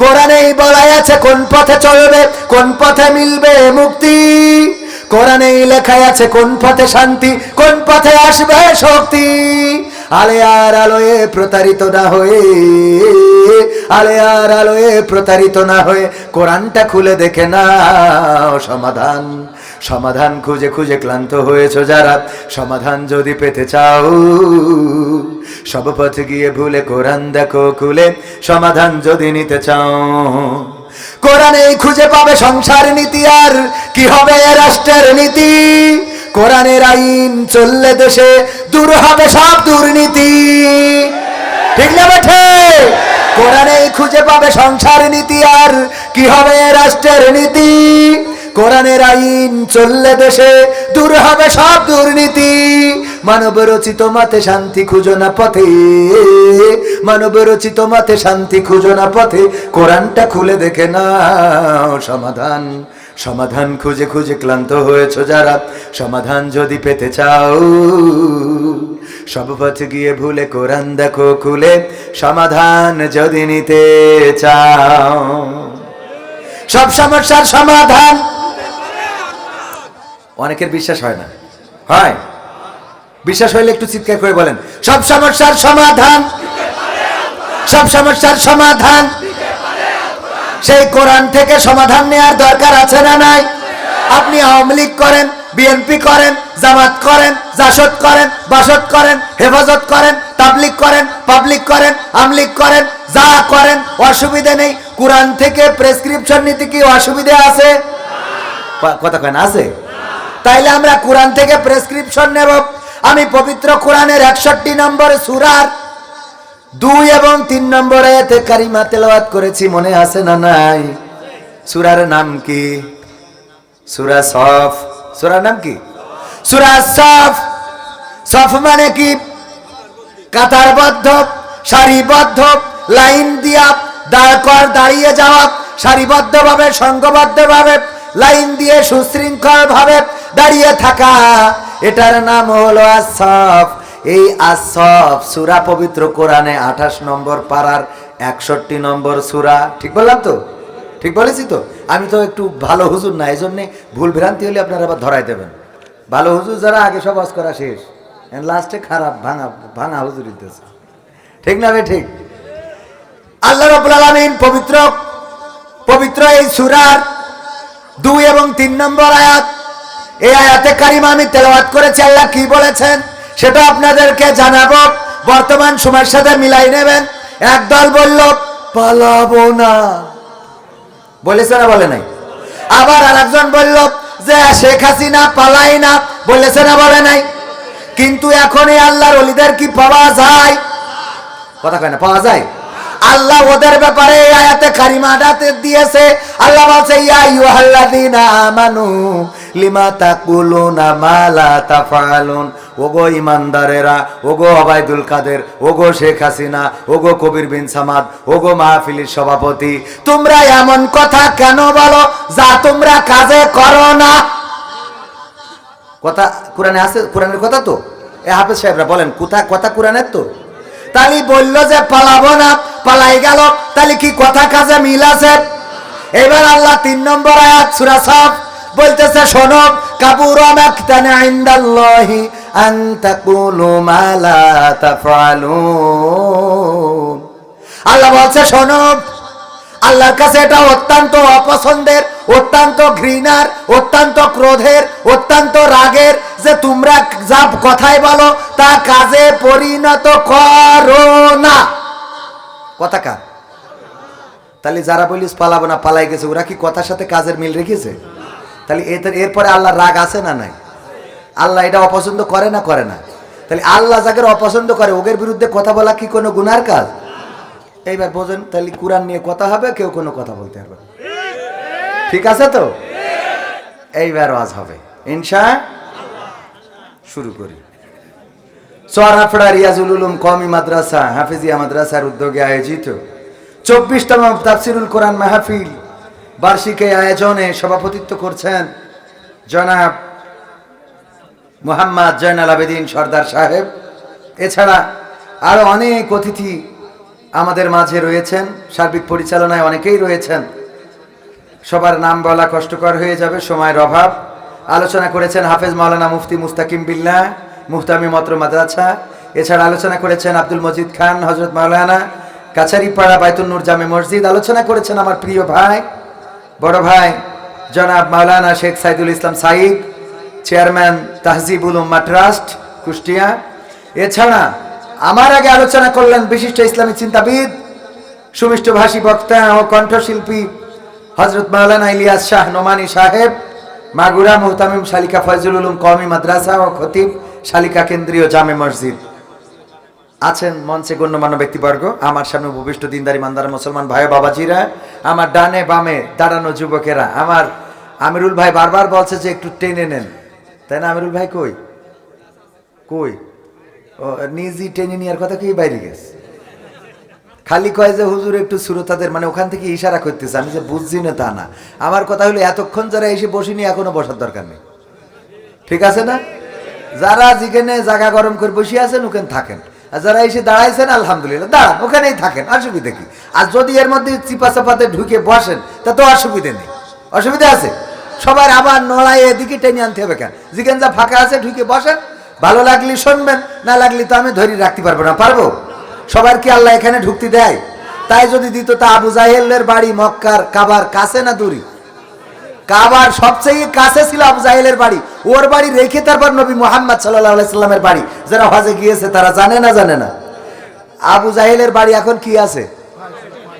কোরআনেই বলাই আছে, কোন পথে চলবে, কোন পথে মিলবে মুক্তি? কোরআনেই লেখাই আছে, কোন পথে শান্তি, কোন পথে আসবে শক্তি? আলে আর আলোয়ে প্রতারিত না হয়ে, আলে আর আলোয়ে প্রতারিত না হয়ে, কোরআনটা খুলে দেখে না সমাধান। সমাধান খুঁজে খুঁজে ক্লান্ত হয়েছো যারা, সমাধান যদি পেতে চাও। সব পথে গিয়ে ভুলে কোরআন দেখো খুলে, সমাধান যদি নিতে চাও। কোরআনেই খুঁজে পাবে সংসার নীতি আর কি হবে রাষ্ট্রের নীতি? কোরআনের আইন চললে দেশে দূর হবে সব দুর্নীতি। ঠিক না বেঠে কোরআনেই খুঁজে পাবে সংসার নীতি আর কি হবে রাষ্ট্রের নীতি? কোরআনের আইন চললে দেশে দূর হবে সব দুর্নীতি। মানব রচিত মাতে শান্তি খুঁজো না পথে। মানব রচিত মাতে শান্তি খুঁজো না পথে। কোরআনটা খুলে দেখে না সমাধান। সমাধান খুঁজে খুঁজে ক্লান্ত হয়েছো যারা। সমাধান যদি পেতে চাও, সব পথে গিয়ে ভুলে কোরআন দেখো খুলে। সমাধান যদি নিতে চাও, সব সমস্যার সমাধান অনেকের বিশ্বাস হয় না। হয়? বিশ্বাস হইলে একটু চিৎকার করে বলেন, সব সমস্যার সমাধান, সব সমস্যার সমাধান, সেই কোরআন থেকে সমাধান নেওয়ার দরকার আছে না নাই? আপনি আওয়ামী লীগ করেন, বিএনপি করেন, জামাত করেন, জাসদ করেন, বাসদ করেন, হেফাজত করেন তাবলিক করেন, পাবলিক করেন আমলিক করেন, যা করেন, অসুবিধা নেই। কোরআন থেকে প্রেসক্রিপশন নিতে কি অসুবিধা আছে? কথা কেন আছে? তাইলে আমরা কোরআন থেকে প্রেসক্রিপশন নেব। আমি পবিত্র কোরআনের একষট্টি নম্বর সুরার দুই এবং তিন নম্বর আয়াতে কারিমা তেলাওয়াত করেছি, মনে আছে না নাই? সুরার নাম কি? সুরা সফ। সুরার নাম কি? সুরা সফ। সফ মানে কি? কাতারবদ্ধ, সারিবদ্ধ, লাইন দিয়া দাঁড় কর, দাঁড়িয়ে যাওয়া, সারিবদ্ধভাবে সংঘবদ্ধভাবে লাইন দিয়ে সুশৃঙ্খলভাবে ভাবে দাঁড়িয়ে থাকা। এটার নাম হলো আসফ এই আসফ সুরা পবিত্র কোরআনে আঠাশ নম্বর পাড়ার একষট্টি নম্বর সুরা। ঠিক বললাম তো? ঠিক বলেছি তো? আমি তো একটু ভালো হুজুর না এই জন্যে ভুল ভ্রান্তি হলে আপনারা আবার ধরাই দেবেন। ভালো হুজুর যারা, আগে সব করা শেষ। লাস্টে খারাপ, ভাঙা ভাঙা হুজুর দিতেছে। ঠিক না বে ঠিক? আল্লাহ রবুল আলমিন পবিত্র পবিত্র এই সুরার দুই এবং তিন নম্বর আয়াত এই আয়াতে কারিমা আমি তেলাওয়াত করেছি, আল্লাহ কি বলেছেন? সেটা আপনাদেরকে জানাব। বর্তমান সময়ের সাথে মিলাই নেবেন। একদল বলল, পালাবো না। বলেছে না বলে নাই? আবার আরেকজন বলল, যে শেখ হাসিনা পালাই না। বলেছে না বলে নাই? কিন্তু এখন এই আল্লাহর অলিদের কি পাওয়া যায়? কথা কয় না, পাওয়া যায়? আল্লাহ ওদের ব্যাপারে এই আয়াতে কারিমাটাতে দিয়েছে। আল্লাহ বলছে, ইয়া আইয়ুহাল্লাযীনা আমানু, লিমা তাকুলুনা মা লা তাফআলুন? ওগো ইমানদারেরা, ওগো ওবাইদুল কাদের, ওগো শেখ হাসিনা, ওগো কবির বিন সামাদ, ওগো মাহফিলের সভাপতি, তোমরা এমন কথা কেন বলো যা তোমরা কাজে করো না? কথা কোরআনে আছে? কোরআনের কথা তো? এ হাফেজ সাহেবরা বলেন, কোথা, কথা কোরআনের তো? তালি বলল যে, পালাবো না। পালাই গেল। তাহলে কি কথা কাজে মিল আছে? এবার আল্লাহ তিন নম্বর আয়াত, সূরা সাফ বলতেছে, শোনো তাফআলুন। আল্লাহ বলছে, শোনো, আল্লাহর কাছে এটা অত্যন্ত অপছন্দের, অত্যন্ত ঘৃণার, অত্যন্ত ক্রোধের, অত্যন্ত রাগের যে তোমরা যা কথাই বলো, তা কাজে পরিণত করো না। কথা কার? তাহলে যারা বলিস পালাবো না, পালাই গেছে, ওরা কি কথার সাথে কাজের মিল রেখেছে? তাহলে এদের এরপরে আল্লাহ রাগ আছে না নাই? আল্লাহ এটা অপছন্দ করে না করে না? তাহলে আল্লাহ যাকে অপছন্দ করে, ওদের বিরুদ্ধে কথা বলা কি কোনো গুনার কাজ? এইবার বোঝেন, তাহলে কোরআন নিয়ে কথা হবে, কেউ কোনো কথা বলতে পারবে। ঠিক আছে তো? এইবার আজ হবে। ইনশা শুরু করি। সোয়ারাফড়া রিয়াজুল উলুম কমি মাদ্রাসা, হাফিজিয়া মাদ্রাসার উদ্যোগে আয়োজিত। চব্বিশতম তাফসিরুল কোরআন মাহফিল বার্ষিক আয়োজনে সভাপতিত্ব করছেন জনাব মোহাম্মদ জয়নাল আবেদিন সর্দার সাহেব। এছাড়া আরও অনেক অতিথি আমাদের মাঝে রয়েছেন, সার্বিক পরিচালনায় অনেকেই রয়েছেন। সবার নাম বলা কষ্টকর হয়ে যাবে, সময়ের অভাব। আলোচনা করেছেন হাফেজ মাওলানা মুফতি মুস্তাকিম বিল্লা মুফতামি মত্র মাদ্রাসা। এছাড়া আলোচনা করেছেন আব্দুল মজিদ খান হজরত মাওলানা কাছারিপাড়া বাইতুন্নুর জামে মসজিদ। আলোচনা করেছেন আমার প্রিয় ভাই, বড় ভাই, জনাব মাওলানা শেখ সাইদুল ইসলাম সাইদ চেয়ারম্যান তাহজিবুল উম্মা ট্রাস্ট, কুষ্টিয়া। এছাড়া আমার আগে আলোচনা করলেন বিশিষ্ট ইসলামী চিন্তাবিদ, সুমিষ্ট ভাষী বক্তা ও কণ্ঠশিল্পী হজরত মাওলানা ইলিয়াস শাহ নোমানি সাহেব, মাগুরা মুহতামিম শালিকা ফয়জুল উলুম কওমি মাদ্রাসা ও খতিব শালিকা কেন্দ্রীয় জামে মসজিদ। আছেন মঞ্চে গণ্যমান্য ব্যক্তিবর্গ, আমার সামনে উপবিষ্ট দিনদারি মান্দার মুসলমান ভাই বাবাজিরা, আমার ডানে বামে দাঁড়ানো যুবকেরা, আমার আমিরুল ভাই বারবার বলছে যে একটু টেনে নেন। তাই না, আমিরুল ভাই কই? কই? ও, নিজই টেনে নেওয়ার কথা কি বাইরে গেছে? খালি কয় যে হুজুর একটু শ্রোতাদের মানে ওখান থেকে ইশারা করতেছে, আমি যে বুঝছি না তা না। আমার কথা হলো, এতক্ষণ যারা এসে বসিনি, এখনও বসার দরকার নেই। ঠিক আছে না? যারা যেখানে জায়গা গরম করে বসে আছেন, ওখানে থাকেন। আর যারা এসে দাঁড়াইছেন, আলহামদুলিল্লাহ, দাঁড়ান, ওখানেই থাকেন, অসুবিধা কি? আর যদি এর মধ্যে চিপা চাপাতে ঢুকে বসেন, তা তো অসুবিধা নেই। অসুবিধা আছে? সবার আবার নড়াই এদিকে টেনে আনতে হবে কেন? যেখানে যা ফাঁকা আছে, ঢুকে বসেন। ভালো লাগলে শুনবেন, না লাগলে তো আমি ধরে রাখতে পারব না। পারব? সবার কি আল্লাহ এখানে ঢুকতে দেয়? তাই যদি দিত তা আবু জাহেলের বাড়ি, মক্কার কাবার কাছে না দূরি? কাবার সবচেয়ে কাছে ছিল আবু জাহেলের বাড়ি। ওর বাড়ি রেখে তারপর নবী মোহাম্মদ সাল্লাহ সাল্লামের বাড়ি। যারা হজে গিয়েছে, তারা জানে না জানে না। আবু জাহেলের বাড়ি এখন কি আছে?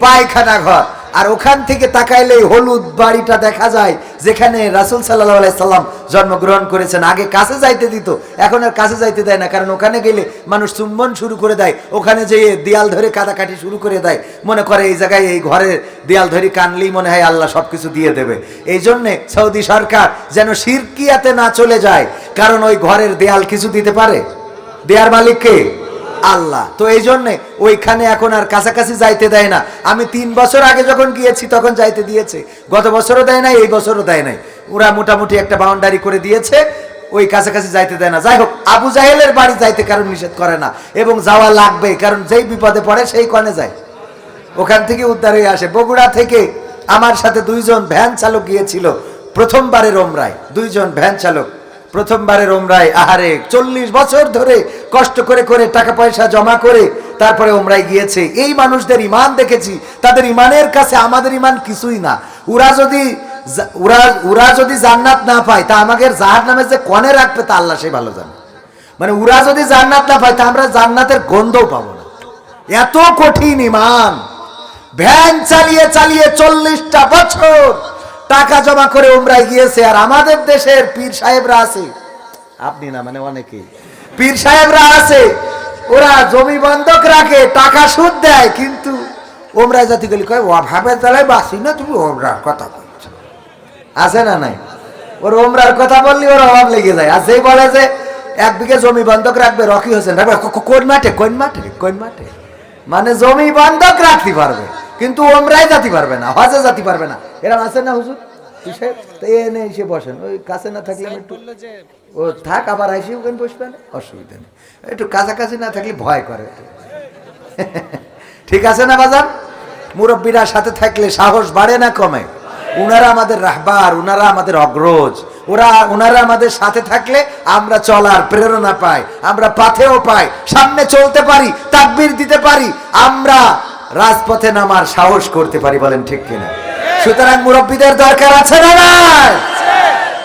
পায়খানা ঘর। আর ওখান থেকে তাকাইলে হলুদ বাড়িটা দেখা যায়, যেখানে রাসুল সাল্লাহ সাল্লাম জন্মগ্রহণ করেছেন। আগে কাছে যাইতে দিত, এখন আর কাছে যাইতে দেয় না, কারণ ওখানে গেলে মানুষ চুম্বন শুরু করে দেয়, ওখানে যেয়ে দেয়াল ধরে কাটাকাটি শুরু করে দেয়। মনে করে এই জায়গায় এই ঘরের দেয়াল ধরে কানলেই মনে হয় আল্লাহ সবকিছু দিয়ে দেবে। এই জন্যে সৌদি সরকার যেন শিরকিয়াতে না চলে যায়, কারণ ওই ঘরের দেয়াল কিছু দিতে পারে? দেয়ার মালিককে? আল্লাহ। তো এই জন্যে ওইখানে এখন আর কাছাকাছি যাইতে দেয় না। আমি তিন বছর আগে যখন গিয়েছি, তখন যাইতে দিয়েছে। গত বছরও দেয় নাই, এই বছরও দেয় নাই। ওরা মোটামুটি একটা বাউন্ডারি করে দিয়েছে, ওই কাছাকাছি যাইতে দেয় না। যাই হোক, আবু জাহেলের বাড়ি যাইতে কারণ নিষেধ করে না, এবং যাওয়া লাগবে, কারণ যেই বিপদে পড়ে সেই কনে যায়। ওখান থেকে উদ্ধার হয়ে আসে। বগুড়া থেকে আমার সাথে দুইজন ভ্যান চালক গিয়েছিল, প্রথমবারের ওমরায়। দুইজন ভ্যান চালক। প্রথমবারের ওমরায় আহারে, চল্লিশ বছর ধরে কষ্ট করে করে টাকা পয়সা জমা করে তারপরে ওমরায় গিয়েছে। এই মানুষদের ইমান দেখেছি, তাদের ইমানের কাছে আমাদের ইমান কিছুই না। ওরা যদি ওরা ওরা যদি জান্নাত না পায়, তা আমাদের জাহার নামে যে কনে রাখবে তা আল্লাহ সেই ভালো জানে। মানে ওরা যদি জান্নাত না পায়, তা আমরা জান্নাতের গন্ধও পাবো না। এত কঠিন ইমান ভ্যান চালিয়ে চালিয়ে চল্লিশটা বছর টাকা জমা করে উমরায় গিয়েছে, আর আমাদের দেশের পীর সাহেবরা আছে। আপনি না মানে অনেকে। পীর সাহেবরা আছে, ওরা জমি বন্ধক রাখে, টাকা সুদ দেয়, কিন্তু ওমরায় জাতি গেলি কয় অভাবে তাহলে বাসি না, তুমি ওমরার কথা বলছো। আছে না নাই? ওর ওমরার কথা বললি, ওর অভাব লেগে যায়। আর যেই বলে যে, এক বিঘে জমি বন্ধক রাখবে, রকি হোসেন। কোন মাঠে কোন মাঠে কোন মাঠে? মানে জমি বন্ধক রাখতে পারবে। কিন্তু ওমরাই জাতি পারবে না হজে যাতে পারবে না। এরা আছে না হুজুর? তুই সাহেব? তো এ এনে এসে বসেন ওই কাছে না থাকলে একটু ও থাক আবার আইসি ওখানে বসবেন অসুবিধা নেই। একটু কাছাকাছি না থাকলে ভয় করে ঠিক আছে না বাজার মুরব্বীরা সাথে থাকলে সাহস বাড়ে না কমে। উনারা আমাদের রাহবার উনারা আমাদের অগ্রজ। ওরা ওনারা আমাদের সাথে থাকলে আমরা চলার প্রেরণা পাই আমরা পাথেও পাই সামনে চলতে পারি তাকবির দিতে পারি। আমরা রাজপথে নামার সাহস করতে পারি বলেন ঠিক কিনা? সুতরাং মুরব্বীদের দরকার আছে না নাই?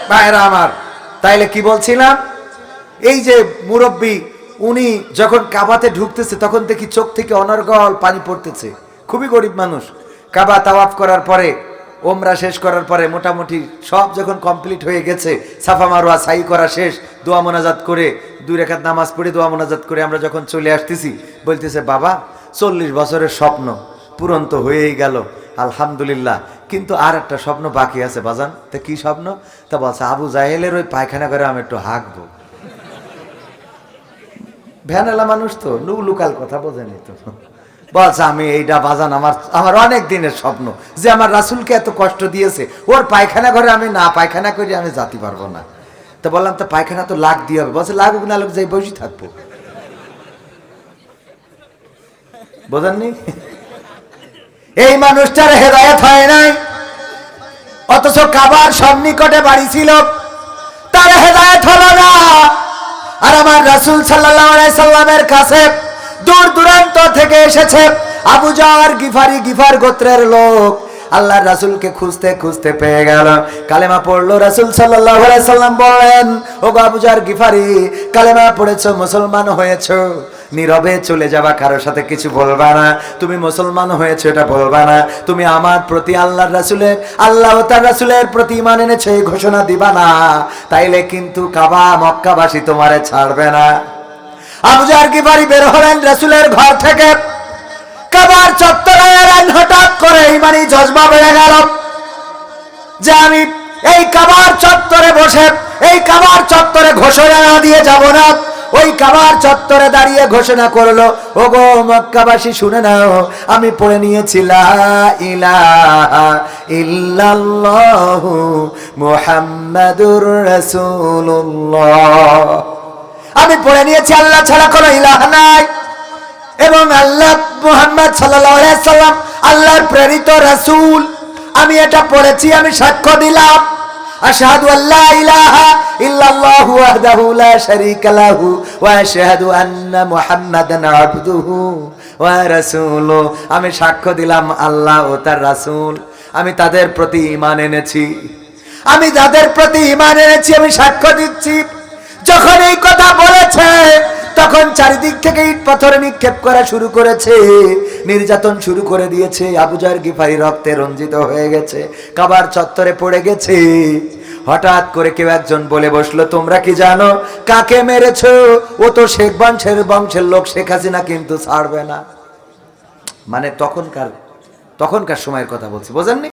ভাইরা আমার, তাইলে কি বলছিলাম? এই যে মুরব্বী, উনি যখন কাবাতে ঢুকতেছে, তখন দেখি চোখ থেকে অনর্গল পানি পড়তেছে। খুবই গরিব মানুষ। কাবা তাওয়াফ করার পরে, ওমরা শেষ করার পরে মোটামুটি সব যখন কমপ্লিট হয়ে গেছে, সাফা মারোয়া সাই করা শেষ, দোয়া মোনাজাত করে, দুই রেখাত নামাজ পড়ে দোয়া মোনাজাত করে আমরা যখন চলে আসতেছি, বলতেছে, বাবা চল্লিশ বছরের স্বপ্ন পূরণ তো হয়েই গেল, আলহামদুলিল্লাহ। কিন্তু আর একটা স্বপ্ন বাকি আছে, বাজান। তা কি স্বপ্ন? তা বলছে, আবু জাহেলের ওই পায়খানা করে আমি একটু হাঁকবো। ভ্যানেলা মানুষ তো, লু লুকাল কথা বোঝেনি তো। বলছে, আমি এইটা বাজান, আমার আমার অনেক দিনের স্বপ্ন। যে আমার রাসুলকে এত কষ্ট দিয়েছে, ওর পায়খানা ঘরে আমি না পায়খানা করে, আমি যাতে পারব না। তো বললাম, তো পায়খানা তো লাগ দিয়ে হবে। বলছে, লাগুক না লোক যাই বসে থাকব। বোঝেননি? এই মানুষটার হেদায়ত হয় নাই। অথচ কাবার সন্নিকটে বাড়ি ছিল। তার হেদায়ত হলো না। আর আমার রাসূল সাল্লামের কাছে দূর দূরান্ত থেকে এসেছে আবু জার গিফারি গিফার গোত্রের লোক। আল্লাহর রাসূলকে খুঁজতে খুঁজতে পেয়ে গেল। কালেমা পড়ল রাসূল সাল্লাম বলেন ও আবু গিফারি, কালেমা পড়েছো, মুসলমান হয়েছো। নীরবে চলে যাবা, কারোর সাথে কিছু বলবা না। তুমি মুসলমান হয়েছে, এটা বলবা না। তুমি আমার প্রতি আল্লাহর রাসূলের, আল্লাহ তার রাসূলের প্রতি ইমান এনেছে, এই ঘোষণা দিবা না। তাইলে কিন্তু কাবা, মক্কাবাসী তোমারে ছাড়বে না। আবুজার কি বাড়ি বের হলেন রাসূলের ঘর থেকে। কাবার চত্বরে এলেন, হঠাৎ করে ইমানি জজবা বেড়ে গেল। যে আমি এই কাবার চত্বরে বসে, এই কাবার চত্বরে ঘোষণা দিয়ে যাব না। ওই কাবার চত্বরে দাঁড়িয়ে ঘোষণা করল ও গো মক্কাবাসী, শুনে নাও, আমি পড়ে নিয়েছি, লা ইলাহা ইল্লাল্লাহু মুহাম্মাদুর রাসূলুল্লাহ। আমি পড়ে নিয়েছি, আল্লাহ ছাড়া কোনো ইলাহ নাই। এবং আল্লাহ মুহাম্মদ সাল্লাম আল্লাহর প্রেরিত রাসূল। আমি এটা পড়েছি, আমি সাক্ষ্য দিলাম। আশহাদু আল্লা ইলাহা ইল্লাল্লাহু ওয়াহদাহু লা শারীকা লাহু ওয়া আশহাদু আন্না মুহাম্মাদান আবদুহু ওয়া রাসূলুহু আমি সাক্ষ্য দিলাম আল্লাহ ও তার রাসূল। আমি তাদের প্রতি ঈমান এনেছি। আমি যাদের প্রতি ঈমান এনেছি, আমি সাক্ষ্য দিচ্ছি। যখন এই কথা বলেছে তখন চারিদিক থেকে ইট পাথরে নিক্ষেপ করা শুরু করেছে। নির্যাতন শুরু করে দিয়েছে। আবুজার গিফারি রক্তে রঞ্জিত হয়ে গেছে। কাবার চত্বরে পড়ে গেছে। হঠাৎ করে কেউ একজন বলে বসল, তোমরা কি জানো কাকে মেরেছো? ও তো শেখ বংশের বংশের লোক, শেখ হাসিনা কিন্তু ছাড়বে না। মানে তখনকার তখনকার সময়ের কথা বলছি, বোঝেননি?